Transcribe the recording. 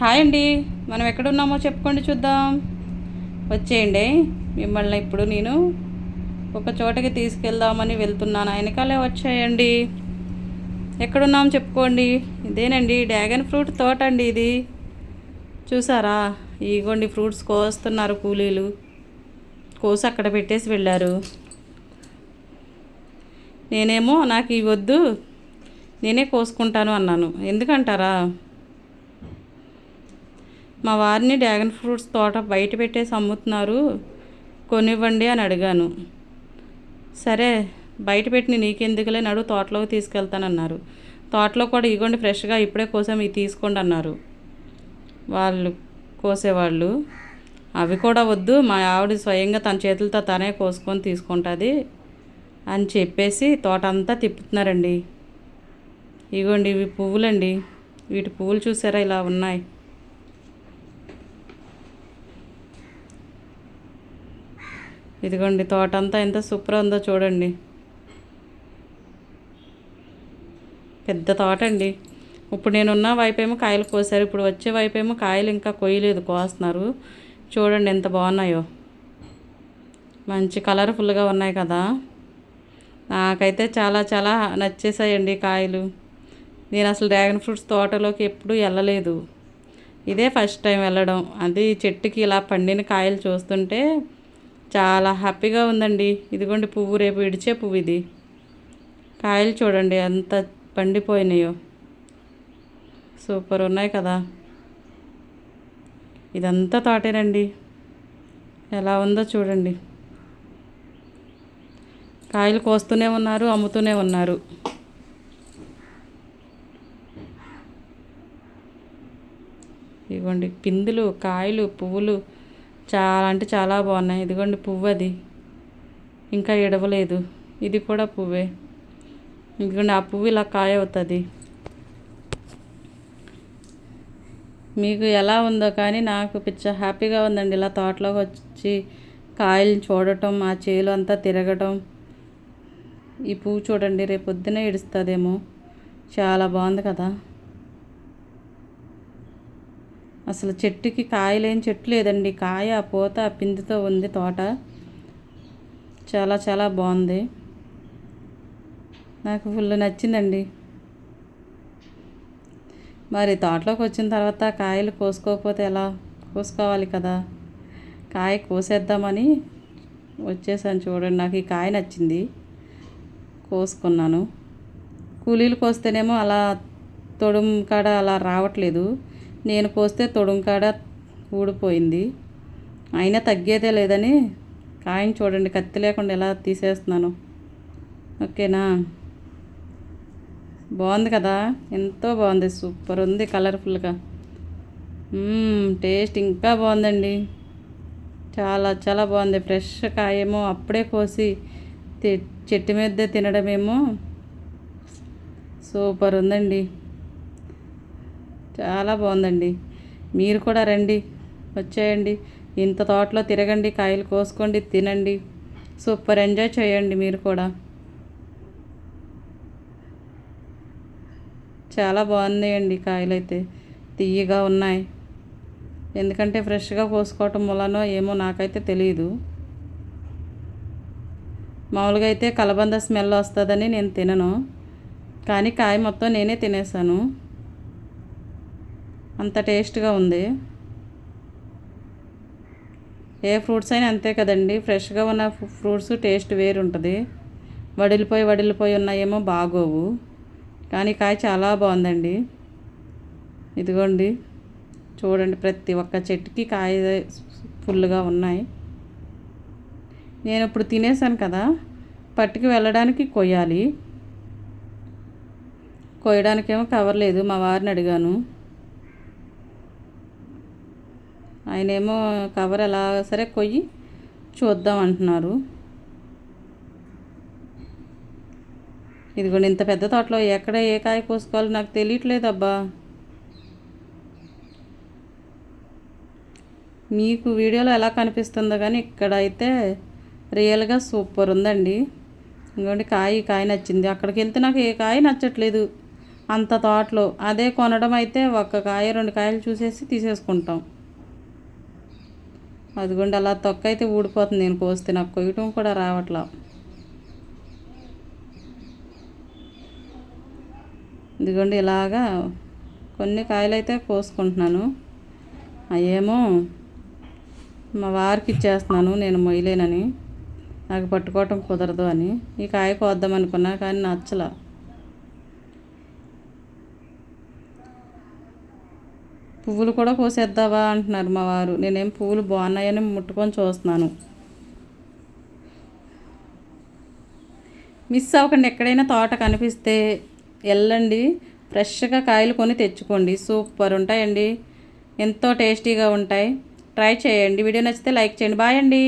Hi అండి. మనం ఎక్కడున్నామో చెప్పుకోండి చూద్దాం. వచ్చేయండి. మిమ్మల్ని ఇప్పుడు నేను ఒక చోటకి తీసుకెళ్దామని వెళ్తున్నాను. వెనకాలే వచ్చాయండి. ఎక్కడున్నాం చెప్పుకోండి. ఇదేనండి డ్రాగన్ ఫ్రూట్ తోట అండి ఇది. చూసారా? ఇగోండి ఫ్రూట్స్ కోస్తున్నారు కూలీలు. కోసి అక్కడ పెట్టేసి వెళ్ళారు. నేనేమో నాకు ఇవి వద్దు నేనే కోసుకుంటాను అన్నాను. ఎందుకంటారా? మా వారిని డ్రాగన్ ఫ్రూట్స్ తోట బయట పెట్టేసి అమ్ముతున్నారు కొనివ్వండి అని అడిగాను. సరే బయట పెట్టిన నీకెందుకులే నడు తోటలోకి తీసుకెళ్తానన్నారు. తోటలో కూడా ఇగోండి ఫ్రెష్గా ఇప్పుడే కోసాం ఇవి తీసుకోండి అన్నారు. వాళ్ళు కోసేవాళ్ళు అవి కూడా వద్దు మా ఆవిడ స్వయంగా తన చేతులతో తనే కోసుకొని తీసుకుంటుంది అని చెప్పేసి తోట అంతా తిప్పుతున్నారండి. ఇగోండి ఇవి పువ్వులండి. వీటి పువ్వులు చూసారా ఇలా ఉన్నాయి. ఇదిగోండి తోట అంతా ఎంత సూపర్ ఉందో చూడండి. పెద్ద తోట అండి ఇప్పుడు నేనున్న వైపేమో కాయలు కోసారు ఇప్పుడు వచ్చే వైపేమో కాయలు ఇంకా కొయ్యలేదు కోస్తున్నారు. చూడండి ఎంత బాగున్నాయో. మంచి కలర్ఫుల్గా ఉన్నాయి కదా. నాకైతే చాలా చాలా నచ్చేసాయండి కాయలు. నేను అసలు డ్రాగన్ ఫ్రూట్స్ తోటలోకి ఎప్పుడూ వెళ్ళలేదు. ఇదే ఫస్ట్ టైం వెళ్ళడం. అది చెట్టుకి ఇలా పండిన కాయలు చూస్తుంటే చాలా హ్యాపీగా ఉందండి. ఇదిగోండి పువ్వు రేపు ఇడిచే పువ్వు ఇది. కాయలు చూడండి ఎంత పండిపోయినాయో. సూపర్ ఉన్నాయి కదా. ఇదంతా తోటేనండి. ఎలా ఉందో చూడండి. కాయలు కోస్తూనే ఉన్నారు అమ్ముతూనే ఉన్నారు. ఇదిగోండి పిందులు కాయలు పువ్వులు. చాలా అంటే చాలా బాగున్నాయి. ఇదిగోండి పువ్వు అది ఇంకా ఇడవలేదు ఇది కూడా పువ్వే. ఇదిగోండి ఆ పువ్వు ఇలా కాయ అవుతుంది మీకు ఎలా ఉందో కానీ నాకు పిచ్చ హ్యాపీగా ఉందండి. ఇలా తోటలోకి వచ్చి కాయలు చూడటం ఆ చేలు అంతా తిరగటం. ఈ పువ్వు చూడండి రేపు పొద్దునే ఇడుస్తుందేమో. చాలా బాగుంది కదా. అసలు చెట్టుకి కాయలేని చెట్టు లేదండి. కాయ పూత పిందితో ఉంది తోట. చాలా చాలా బాగుంది. నాకు ఫుల్ నచ్చిందండి. మరి తోటలోకి వచ్చిన తర్వాత కాయలు కోసుకోకపోతే ఎలా? కోసుకోవాలి కదా. కాయ కోసేద్దామని వచ్చేసాను చూడండి. నాకు ఈ కాయ నచ్చింది. కోసుకున్నాను. కూలీలు కోస్తేనేమో అలా తొడుం కాడ అలా రావట్లేదు. నేను పోస్తే తొడుంకాడ ఊడిపోయింది. అయినా తగ్గేదే లేదని కాయం చూడండి కత్తి లేకుండా ఎలా తీసేస్తున్నాను. ఓకేనా? బాగుంది కదా? ఎంతో బాగుంది సూపర్ ఉంది కలర్ఫుల్గా. టేస్ట్ ఇంకా బాగుందండి. చాలా చాలా బాగుంది. ఫ్రెష్ కాయేమో అప్పుడే కోసి చెట్టు మీద తినడమేమో సూపర్ ఉందండి. చాలా బాగుందండి. మీరు కూడా రండి వచ్చేయండి. ఇంత తోటలో తిరగండి కాయలు కోసుకోండి తినండి. సూపర్. ఎంజాయ్ చేయండి మీరు కూడా. చాలా బాగున్నాయండి కాయలు అయితే తీయగా ఉన్నాయి. ఎందుకంటే ఫ్రెష్గా కోసుకోవటం వలనో ఏమో నాకైతే తెలియదు మామూలుగా అయితే కలబంద స్మెల్ వస్తుందని నేను తినను. కానీ కాయ మొత్తం నేనే తినేసాను. అంత టేస్ట్గా ఉంది. ఏ ఫ్రూట్స్ అయినా అంతే కదండి. ఫ్రెష్గా ఉన్న ఫ్రూట్స్ టేస్ట్ వేరు ఉంటుంది వడిలిపోయి వడిలిపోయి ఉన్నాయేమో బాగోవు. కానీ కాయ చాలా బాగుందండి. ఇదిగోండి. చూడండి ప్రతి ఒక్క చెట్టుకి కాయ ఫుల్గా ఉన్నాయి. నేను ఇప్పుడు తినేసాను కదా. పట్టుకు వెళ్ళడానికి కొయ్యాలి. కొయ్యడానికేమో కవర్ లేదు. మా వారిని అడిగాను. ఆయనేమో కవర్ ఎలా సరే కొయ్యి చూద్దాం అంటున్నారు. ఇదిగోండి ఇంత పెద్ద తోటలో ఎక్కడ ఏ కాయ కోసుకోవాలో నాకు తెలియట్లేదబ్బా. మీకు వీడియోలో ఎలా కనిపిస్తుందో కానీ ఇక్కడ అయితే రియల్గా సూపర్ ఉందండి. ఇంకోటి కాయ కాయ నచ్చింది. అక్కడికి వెళ్తే నాకు ఏ కాయ నచ్చట్లేదు. అంత తోటలో. అదే కొనడం అయితే ఒక్క కాయ రెండు కాయలు చూసేసి తీసేసుకుంటాం. అదిగోండి అలా తొక్క అయితే ఊడిపోతుంది. నేను కోస్తే నాకు కొయ్యటం కూడా రావట్లా. ఇదిగోండి ఇలాగా కొన్ని కాయలు అయితే కోసుకుంటున్నాను. అయ్యేమో మా వారికి ఇచ్చేస్తున్నాను నేను మొయ్యలేనని. నాకు పట్టుకోవటం కుదరదు అని. ఈ కాయ కోద్దాం అనుకున్నా కానీ నచ్చలా. పువ్వులు కూడా కోసేద్దావా అంటున్నారు మా వారు. నేనేం పువ్వులు బాగున్నాయని ముట్టుకొని చూస్తున్నాను. మిస్ అవ్వకండి ఎక్కడైనా తోట కనిపిస్తే వెళ్ళండి. ఫ్రెష్గా కాయలు కొని తెచ్చుకోండి. సూపర్ ఉంటాయండి. ఎంతో టేస్టీగా ఉంటాయి. ట్రై చేయండి. వీడియో నచ్చితే లైక్ చేయండి. బాయ్ అండి.